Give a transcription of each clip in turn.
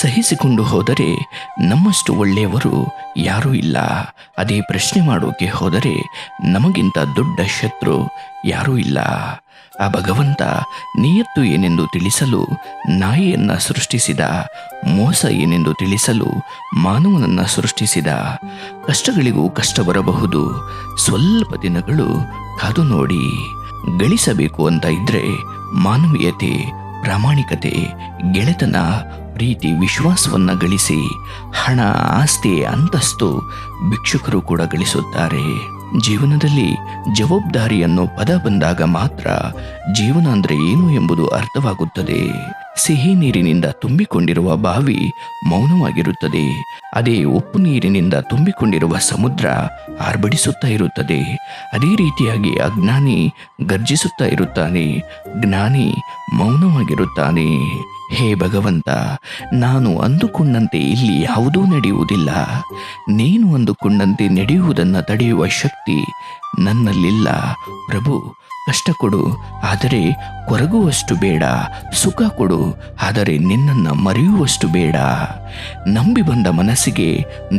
ಸಹಿಸಿಕೊಂಡು ಹೋದರೆ ನಮ್ಮಷ್ಟು ಒಳ್ಳೆಯವರು ಯಾರೂ ಇಲ್ಲ. ಅದೇ ಪ್ರಶ್ನೆ ಮಾಡೋಕೆ ಹೋದರೆ ನಮಗಿಂತ ದೊಡ್ಡ ಶತ್ರು ಯಾರೂ ಇಲ್ಲ. ಆ ಭಗವಂತ ನಿಯತ್ತು ಏನೆಂದು ತಿಳಿಸಲು, ನಾಯಿಯನ್ನು ಸೃಷ್ಟಿಸಿದ, ಮೋಸ ಏನೆಂದು ತಿಳಿಸಲು ಮಾನವನನ್ನು ಸೃಷ್ಟಿಸಿದ. ಕಷ್ಟಗಳಿಗೂ ಕಷ್ಟ ಬರಬಹುದು. ಸ್ವಲ್ಪ ದಿನಗಳು ಕಾದು ನೋಡಿ. ಗಳಿಸಬೇಕು ಅಂತ ಇದ್ರೆ ಮಾನವೀಯತೆ, ಪ್ರಾಮಾಣಿಕತೆ, ಗೆಳೆತನ ಪ್ರೀತಿ, ವಿಶ್ವಾಸವನ್ನು ಗಳಿಸಿ ಹಣ, ಆಸ್ತಿ, ಅಂತಸ್ತು ಭಿಕ್ಷುಕರು ಕೂಡ ಗಳಿಸುತ್ತಾರೆ. ಜೀವನದಲ್ಲಿ ಜವಾಬ್ದಾರಿಯನ್ನು ಪದ ಬಂದಾಗ ಮಾತ್ರ ಜೀವನ ಅಂದರೆ ಏನು ಎಂಬುದು ಅರ್ಥವಾಗುತ್ತದೆ. ಸಿಹಿ ನೀರಿನಿಂದ ತುಂಬಿಕೊಂಡಿರುವ ಬಾವಿ ಮೌನವಾಗಿರುತ್ತದೆ. ಅದೇ ಉಪ್ಪು ನೀರಿನಿಂದ ತುಂಬಿಕೊಂಡಿರುವ ಸಮುದ್ರ ಆರ್ಭಡಿಸುತ್ತಾ ಇರುತ್ತದೆ. ಅದೇ ರೀತಿಯಾಗಿ ಅಜ್ಞಾನಿ ಗರ್ಜಿಸುತ್ತಾ ಇರುತ್ತಾನೆ. ಜ್ಞಾನಿ ಮೌನವಾಗಿರುತ್ತಾನೆ. ಹೇ ಭಗವಂತ ನಾನು ಅಂದುಕೊಂಡಂತೆ ಇಲ್ಲಿ ಯಾವುದೂ ನಡೆಯುವುದಿಲ್ಲ. ನೀನು ಅಂದುಕೊಂಡಂತೆ ನಡೆಯುವುದನ್ನು ತಡೆಯುವ ಶಕ್ತಿ ನನ್ನಲ್ಲಿಲ್ಲ. ಪ್ರಭು ಕಷ್ಟ ಕೊಡು, ಆದರೆ ಕೊರಗುವಷ್ಟು ಬೇಡ. ಸುಖ ಕೊಡು, ಆದರೆ ನಿನ್ನನ್ನು ಮರೆಯುವಷ್ಟು ಬೇಡ. ನಂಬಿ ಬಂದ ಮನಸ್ಸಿಗೆ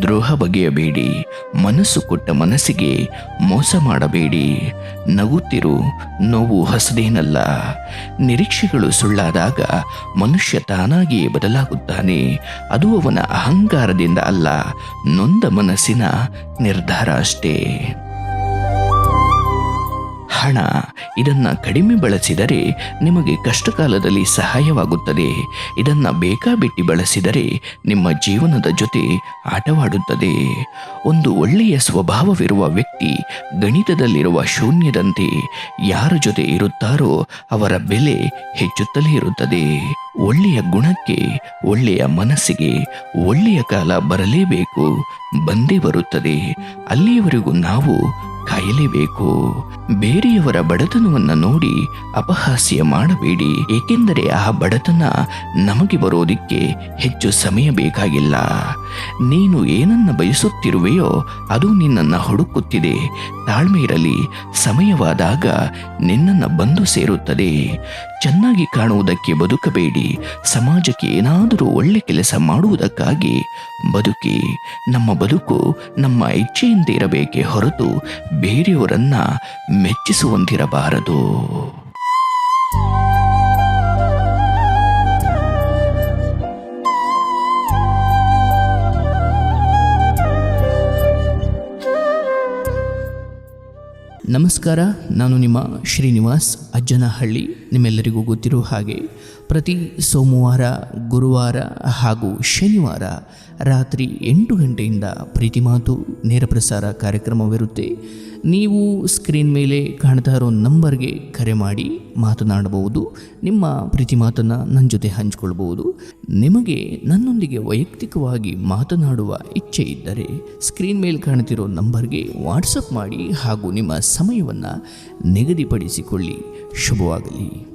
ದ್ರೋಹ ಬಗೆಯಬೇಡಿ. ಮನಸ್ಸು ಕೊಟ್ಟ ಮನಸ್ಸಿಗೆ ಮೋಸ ಮಾಡಬೇಡಿ. ನಗುತ್ತಿರು, ನೋವು ಹಸದೇನಲ್ಲ. ನಿರೀಕ್ಷೆಗಳು ಸುಳ್ಳಾದಾಗ ಮನುಷ್ಯ ತಾನಾಗಿಯೇ ಬದಲಾಗುತ್ತಾನೆ. ಅದು ಅವನ ಅಹಂಕಾರದಿಂದ ಅಲ್ಲ, ನೊಂದ ಮನಸ್ಸಿನ ನಿರ್ಧಾರ ಅಷ್ಟೇ. ಹಣ ಇದನ್ನು ಕಡಿಮೆ ಬಳಸಿದರೆ ನಿಮಗೆ ಕಷ್ಟಕಾಲದಲ್ಲಿ ಸಹಾಯವಾಗುತ್ತದೆ. ಇದನ್ನು ಬೇಕಾಬಿಟ್ಟಿ ಬಳಸಿದರೆ ನಿಮ್ಮ ಜೀವನದ ಜೊತೆ ಆಟವಾಡುತ್ತದೆ. ಒಂದು ಒಳ್ಳೆಯ ಸ್ವಭಾವವಿರುವ ವ್ಯಕ್ತಿ ಗಣಿತದಲ್ಲಿರುವ ಶೂನ್ಯದಂತೆ ಯಾರ ಜೊತೆ ಇರುತ್ತಾರೋ ಅವರ ಬೆಲೆ ಹೆಚ್ಚುತ್ತಲೇ ಇರುತ್ತದೆ. ಒಳ್ಳೆಯ ಗುಣಕ್ಕೆ, ಒಳ್ಳೆಯ ಮನಸ್ಸಿಗೆ ಒಳ್ಳೆಯ ಕಾಲ ಬರಲೇಬೇಕು, ಬಂದೇ ಬರುತ್ತದೆ. ಅಲ್ಲಿಯವರೆಗೂ ನಾವು ಕಾಯಲೇಬೇಕು. ಬೇರೆಯವರ ಬಡತನವನ್ನು ನೋಡಿ ಅಪಹಾಸ್ಯ ಮಾಡಬೇಡಿ. ಏಕೆಂದರೆ ಆ ಬಡತನ ನಮಗೆ ಬರೋದಿಕ್ಕೆ ಹೆಚ್ಚು ಸಮಯ ಬೇಕಾಗಿಲ್ಲ. ನೀನು ಏನನ್ನ ಬಯಸುತ್ತಿರುವೆಯೋ ಅದು ನಿನ್ನನ್ನು ಹುಡುಕುತ್ತಿದೆ. ತಾಳ್ಮೆ ಇರಲಿ. ಸಮಯವಾದಾಗ ನಿನ್ನನ್ನ ಬಂದು ಸೇರುತ್ತದೆ. ಚೆನ್ನಾಗಿ ಕಾಣುವುದಕ್ಕೆ ಬದುಕಬೇಡಿ. ಸಮಾಜಕ್ಕೆ ಏನಾದರೂ ಒಳ್ಳೆ ಕೆಲಸ ಮಾಡುವುದಕ್ಕಾಗಿ ಬದುಕಿ. ನಮ್ಮ ಬದುಕು ನಮ್ಮ ಇಚ್ಛೆಯಿಂದ ಇರಬೇಕೇ ಹೊರತು ಬೇರೆಯವರನ್ನ ಮೆಚ್ಚಿಸುವಂತಿರಬಾರದು. ನಮಸ್ಕಾರ, ನಾನು ನಿಮ್ಮ ಶ್ರೀನಿವಾಸ್ ಅಜ್ಜನಹಳ್ಳಿ. ನಿಮ್ಮೆಲ್ಲರಿಗೂ ಗೊತ್ತಿರೋ ಹಾಗೆ ಪ್ರತಿ ಸೋಮವಾರ, ಗುರುವಾರ ಹಾಗೂ ಶನಿವಾರ ರಾತ್ರಿ ಎಂಟು ಗಂಟೆಯಿಂದ ಪ್ರೀತಿ ಮಾತು, ನೇರ ಪ್ರಸಾರ ಕಾರ್ಯಕ್ರಮವಿರುತ್ತೆ. ನೀವು ಸ್ಕ್ರೀನ್ ಮೇಲೆ ಕಾಣ್ತಾ ಇರೋ ನಂಬರ್ಗೆ ಕರೆ ಮಾಡಿ ಮಾತನಾಡಬಹುದು. ನಿಮ್ಮ ಪ್ರೀತಿ ಮಾತನ್ನು ನನ್ನ ಜೊತೆ ಹಂಚಿಕೊಳ್ಬಹುದು. ನಿಮಗೆ ನನ್ನೊಂದಿಗೆ ವೈಯಕ್ತಿಕವಾಗಿ ಮಾತನಾಡುವ ಇಚ್ಛೆ ಇದ್ದರೆ ಸ್ಕ್ರೀನ್ ಮೇಲೆ ಕಾಣ್ತಿರೋ ನಂಬರ್ಗೆ ವಾಟ್ಸಪ್ ಮಾಡಿ ಹಾಗೂ ನಿಮ್ಮ ಸಮಯವನ್ನು ನಿಗದಿಪಡಿಸಿಕೊಳ್ಳಿ. ಶುಭವಾಗಲಿ.